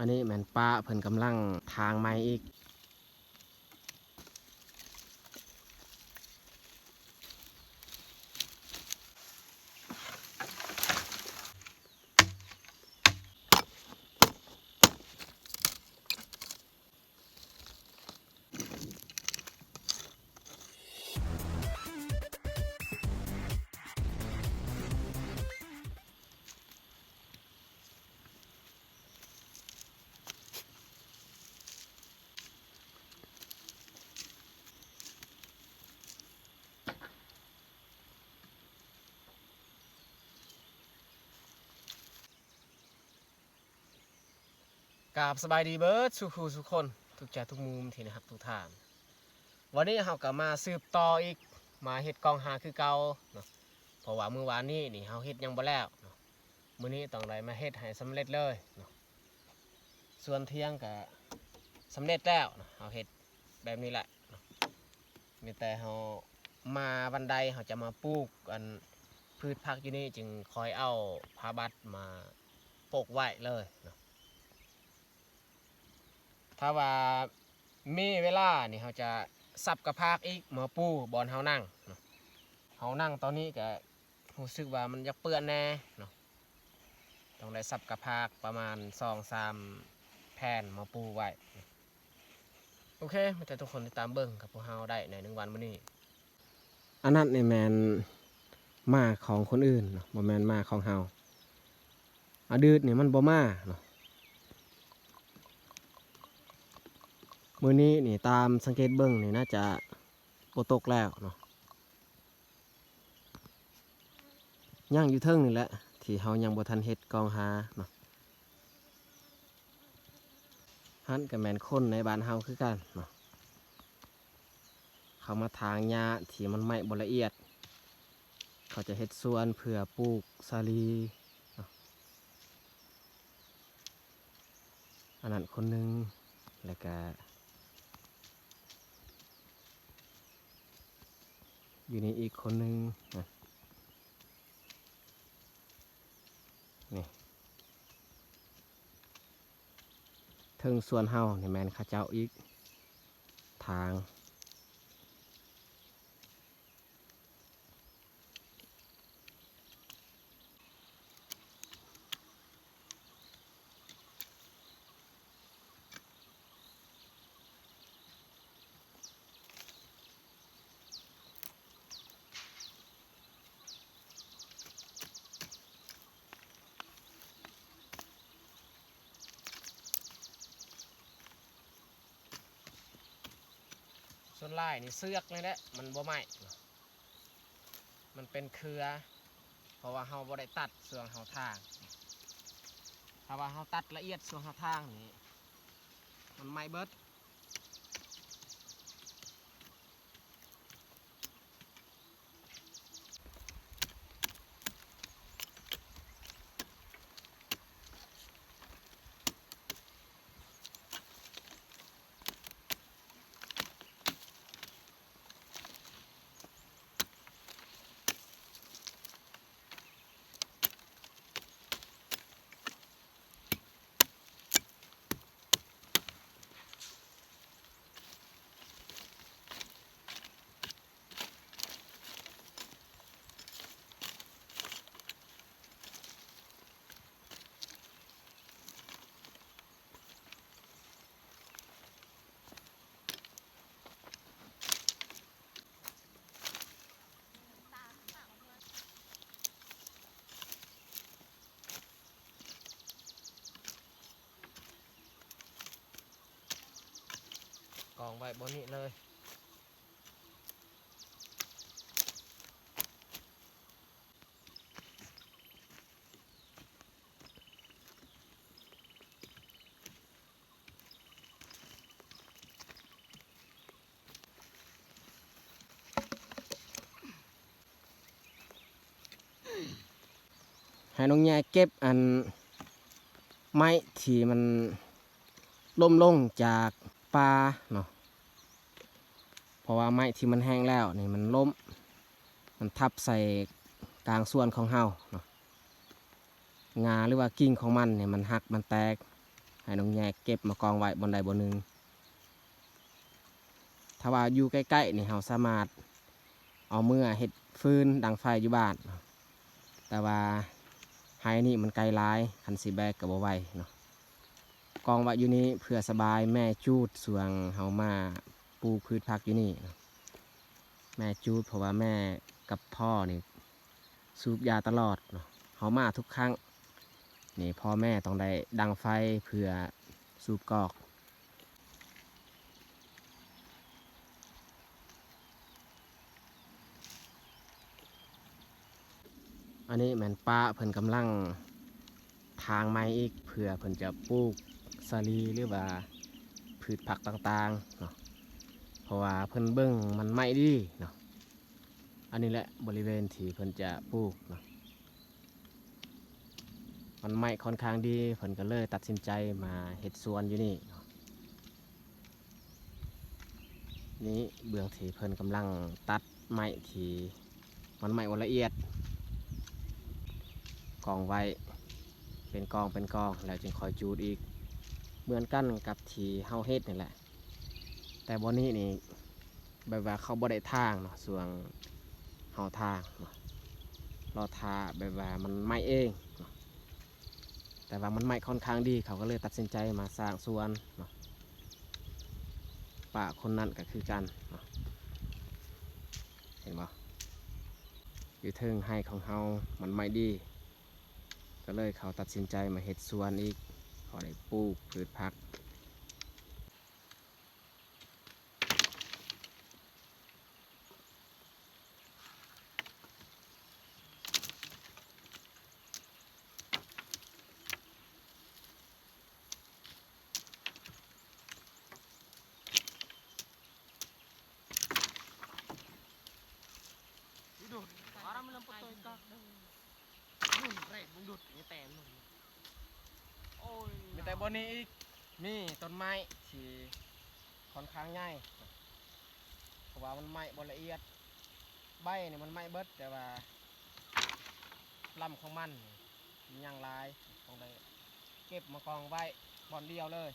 อันนี้แมนป้าเพิ่นกำลังทางไม้อีก กราบสบายดีเบิร์ดสุขูสุคนทุกใจทุกมุมที่นะครับทุกท่าน วันนี้เราก็มาสืบต่ออีกมาเฮ็ดกองหาคือเก่าเนาะเพราะว่ามื้อวานนี้นี่เฮาเฮ็ดยังบ่แล้วเนาะมื้อนี้ต้องได้มาเฮ็ดให้สำเร็จเลยเนาะส่วนเที่ยงก็สำเร็จแล้วเนาะเฮาเฮ็ดแบบนี้แหละเนาะมีแต่เฮามาวันใดเฮาจะมาปลูกอันพืชผักอยู่นี่จึงคอยเอาผ้าบัดมาปกไว้เลยเนาะ ถ้าว่ามีเวลานี่เขาจะสับกระพากอีกหมอปูบอลเฮานั่งเนาะเฮานั่งตอนนี้ก็รู้สึกว่ามันจะเปื้อนแน่เนาะต้องได้สับกระพากประมาณสองสามแผ่นหมอปูไว้โอเคมาแต่ทุกคนติดตามเบิ้งกับพวกเฮาได้ในหนึ่งวันมื้อนี้อันนั้นนี่แมนมาของคนอื่นเนาะบ่แมนมาของเฮาอดืดนี่มันบ่มาเนาะ มือนี้นี่ตามสังเกตเบิ้งนี่น่าจะโปตกแล้วเนาะย่างอยู่เทิงนี่แหละที่เฮายังบ่ทันเฮ็ดกองหาเนาะหันกับแมนคนในบ้านเฮาคือกันเนาะเขามาทางหญ้าที่มันไม่บ่ละเอียด เขาจะเฮ็ดสวนเพื่อปลูกสาลีอันนั้นคนหนึงแล้วก็ อยู่ในอีกคนนึงนะนี่ถึงส่วนเฮานี่แมนข้าเจ้าอีก ทาง นี่เสือกเลยแหละมันบ่ไหมมันเป็นเครือ เพราะว่าเฮาบ่ได้ตัดส่วนเฮาทาง ถ้าว่าเฮาตัดละเอียดส่วนเฮาทางนี่มันไหม้เบิด องไว้บนนี้เลย ให้น้องยายเก็บอันไม้ที่มันล่มลงจากปลาเนาะ ราะว่าไม้ที่มันแห้งแล้วนี่มันล้ม มันทับใส่กลางส่วนของเฮาเนาะงาหรือว่ากิ่งของมันเนี่ยมันหักมันแตก ให้น้องแยกเก็บมากองไว้บนใดบนหนึ่งถ้าว่าอยู่ใกล้ๆนี่เราสามารถเอาเมื่อเห็ดฟืนดังไฟอยู่บ้าน แต่ว่าไฮนี่มันไกลหลายคันสีแบกกับบ่ไวเนาะกองไว้อยู่นี่เพื่อสบายแม่จูดส่วงเฮามา ปลูกพืชผักอยู่นี่ แม่จูดเพราะว่าแม่กับพ่อนี่สูบยาตลอดเนาะเฮามาทุกครั้งนี่พ่อแม่ต้องได้ดังไฟเพื่อสูบกอกอันนี้แมนป้าเพิ่นกำลังทางไม้อีกเพื่อเพิ่นจะปลูกสลีหรือว่าพืชผักต่างๆเนาะ เพราะว่าเพิ่นเบิ่งมันไหม้ดีเนาะอันนี้แหละบริเวณที่เพิ่นจะปลูกเนาะมันไหม้ค่อนข้างดีเพิ่นก็เลยตัดสินใจมาเห็ดสวนอยู่นี่เนาะนี่เบื้องที่เพิ่นกำลังตัดไม้ที่มันไหม้ละเอียดกองไว้เป็นกองเป็นกองแล้วจึงคอยจูดอีกเหมือนกันกับที่เฮาเฮ็ดนี่แหละ แต่บนนี้นี่แบบว่าเขาบ่ได้ทางเนาะส่วนเฮาทางเนาะรอทาแบบว่ามันไหม้เองเนาะแต่ว่ามันไหม้ค่อนข้างดีเขาก็เลยตัดสินใจมาสร้างสวนเนาะป่าคนนั้นก็คือกันเนาะเห็นบ่อยู่เทิงให้ของเฮามันไม่ดี ก็เลยเขาตัดสินใจมาเฮ็ดสวนอีกเขาได้ปลูกพืชผัก rek, bundut, ini tem. โอ้ยมีแต่บนนี้อีกมีต้นไม้ที่ค่อนข้างใหญ่เพราะว่ามันไหม้บละเอียด ใบเนี่ยมันไหม้เบิดแต่ว่าลำของมันยังลายต้องเลยเก็บมากองไว้บอนเดียวเลย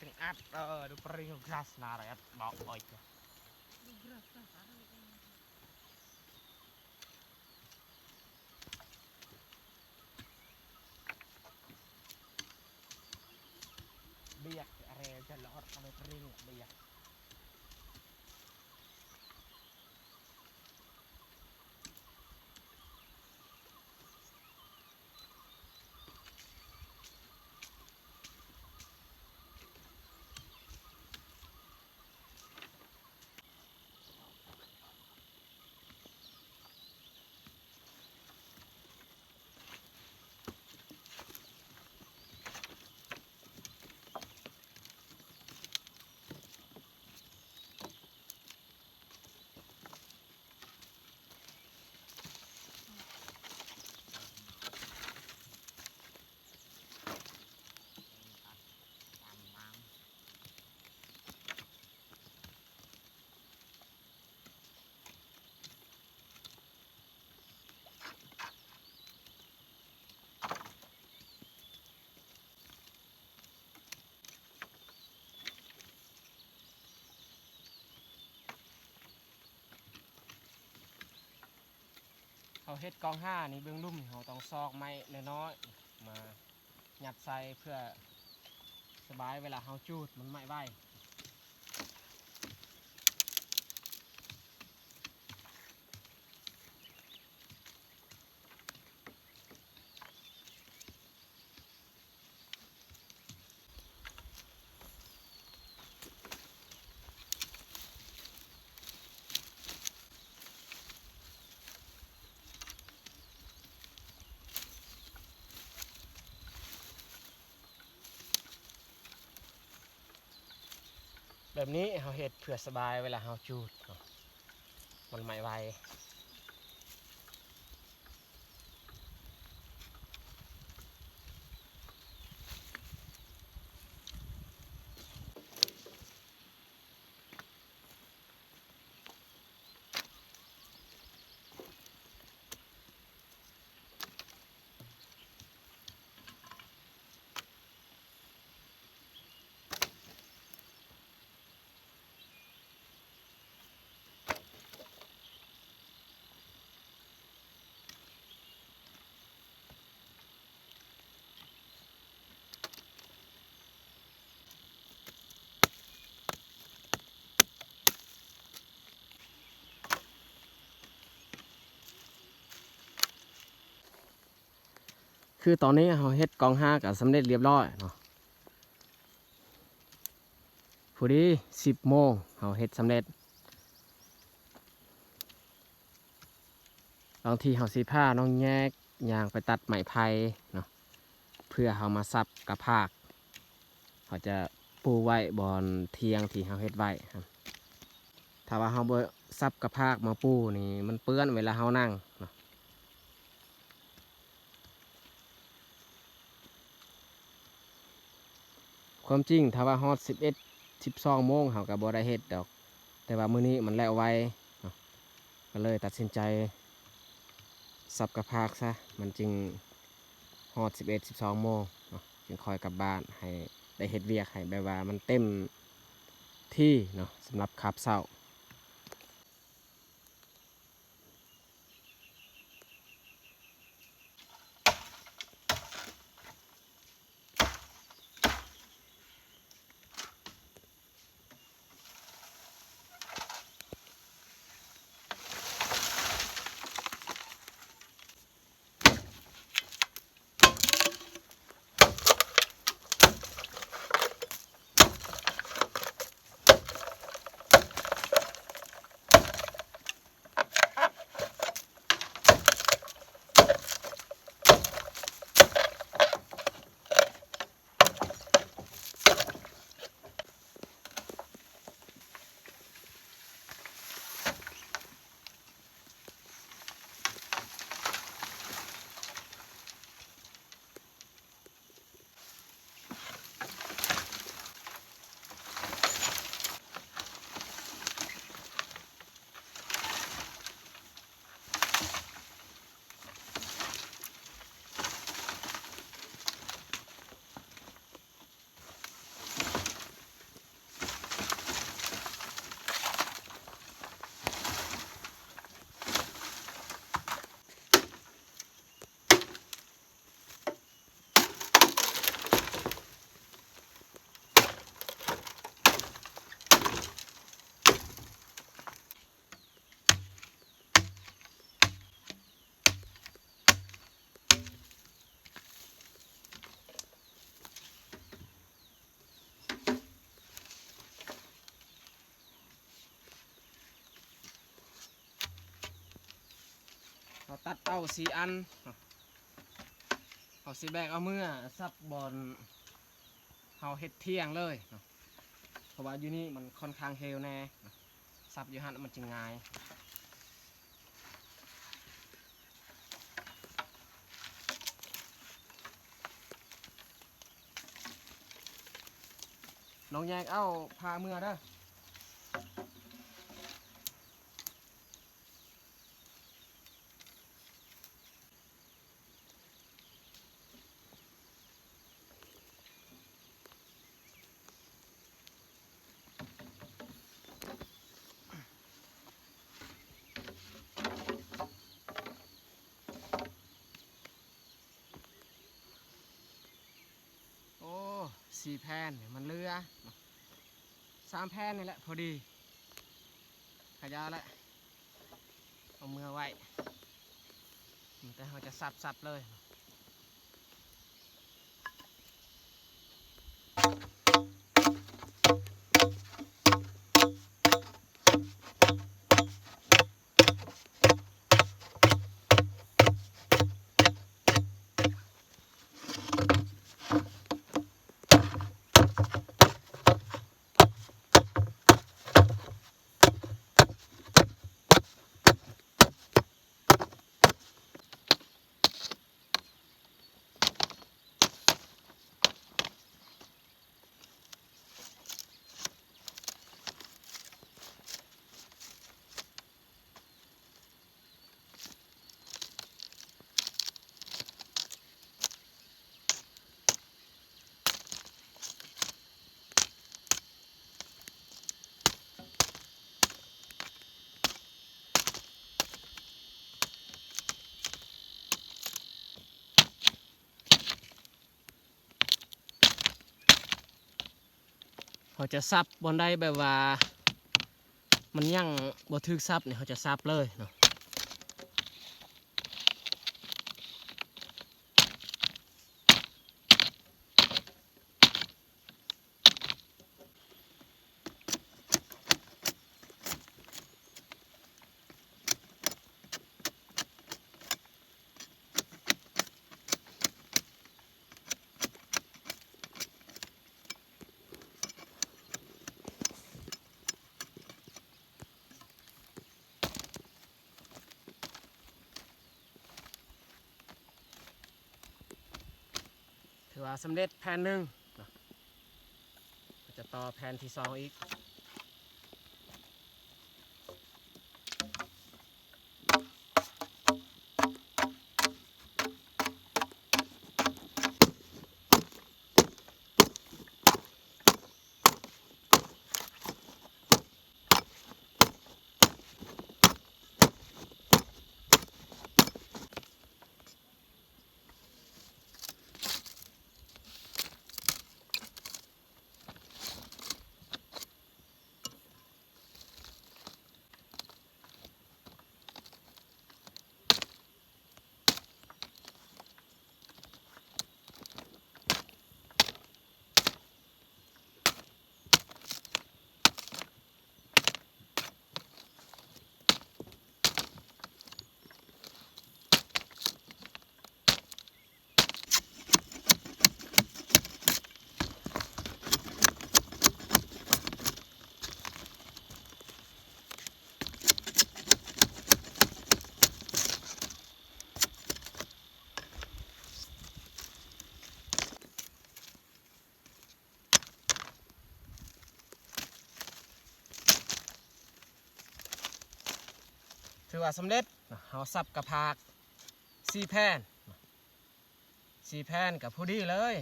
ទាំងអត់ទៅប្រេងក្រាស់ស្នារអត់បោកអុយទៅបៀករែចលអត់អត់ប្រេងបៀក เขาเฮ็ดกองห้านี่เบื้องลุ่มเขาต้องซอกไม้น้อยๆมาหยัดใส่เพื่อสบายเวลาเขาจูดมันไม่ไหว แบบนี้เขาเห็ดเผื่อสบายเวลาเขาจูดเนาะมันไม่ไว คือตอนนี้เขาเฮ็ดกองห้ากับสำเร็จเรียบร้อยเนาะพอดีสิบโมงเขาเฮ็ดสำเร็จบางทีเขาสีผ้าน้องแยกยางไปตัดไหมไผ่เนาะเพื่อเขามาซับกระพากเขาจะปูไว้บอนเทียงที่เขาเฮ็ดไว้ครับถ้าว่าเขาซับกระพากมาปูนี่มันเปื้อนเวลาเขานั่งเนาะ ความจริงถ้าว่าฮอดสิบเอ็ดสิบสองโมงเขากับบได้เฮ็ดดอก แต่ว่ามื้อนี้มันแล้วไวก็เลยตัดสินใจ สับกระพากซะ มันจึงฮอดสิบเอ็ดสิบสองโมงจึงคอยกลับบ้านให้ได้เฮ็ดเวียกให้แบบว่ามันเต็มที่เนาะสำหรับขับเศร้า ตัดเอาสีอันเอาสีแบกเอาเมื่อซับบอลเอาเฮ็ดเที่ยงเลยเพราะว่าอยู่นี่มันค่อนข้างเฮลแน่ซับอยู่หันมันจึงง่ายน้องแยกเอ้าพาเมื่อเด้อ แผ่นมันเลือสามแผ่นนี่แหละพอดี ขยาละเอามือไว้แต่เราจะสับสับๆเลย เขาจะซับบนได้แบบว่า มันยั่งบ่ทึกซับเนี่ยเขาจะซับเลยเนาะ ว่าสำเร็จแผ่นหนึ่งก็จะต่อแผ่นที่สองอีก ถือว่าสำเร็จเนาสับกระพากสี่แผ่นสี่แผ่นกับผู้ดีเลย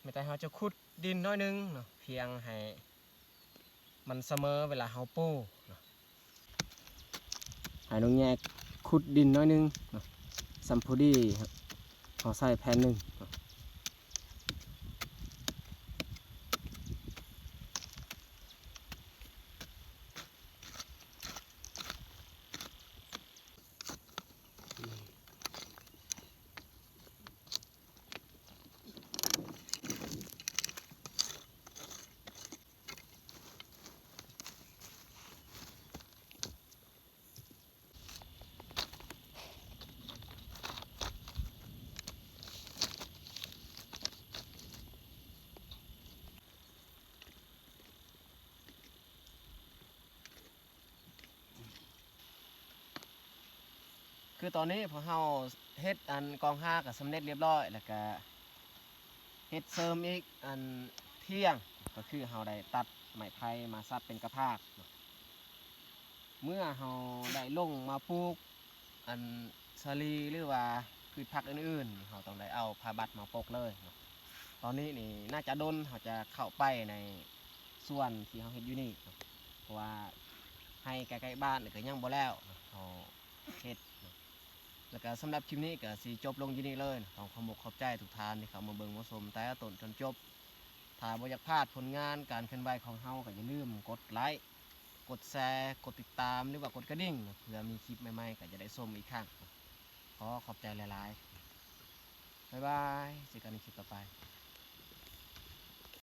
ไม่แต่เราจะขุดดินน้อยนึงเพียงให้มันเสมอเวลาเราปูให้น้องแยกขุดดินน้อยนึงสัมผู้ดีเราใส่แผ่นหนึ่ง คือตอนนี้พอเฮาเฮ็ดอันกองห้ากับสำเร็จเรียบร้อย แล้วก็เฮ็ดเสริมอีกอันเที่ยงก็คือเฮาได้ตัดไม้ไผ่มาซับเป็นกระพาก เมื่อเฮาได้ลงมาปลูกอันสาลีหรือว่าพืชผักอื่นๆเฮาต้องได้เอาผ้าบัดมาปกเลย ตอนนี้นี่น่าจะดนเฮาจะเข้าไปในส่วนที่เฮาเฮ็ดอยู่นี่เพราะว่าให้ใกล้ๆบ้านก็ยังบ่แล้วเนาเฮาเฮ็ด แล้วก็สำหรับคลิปนี้ก็สีจบลงที่นี่เลยต้องขอบอกขอบใจทุกท่านที่เข้ามาเบิ่งมาชมแต่ต้นจนจบถ้าบ่อยากพลาดผลงานการเคลื่อนไหวของเฮาก็อย่าลืมกดไลค์กดแชร์กดติดตามหรือว่ากดกระดิ่งเพื่อมีคลิปใหม่ๆก็จะได้ชมอีกครั้งขอขอบใจหลายๆบ๊ายบายเจอกันในคลิปต่อไป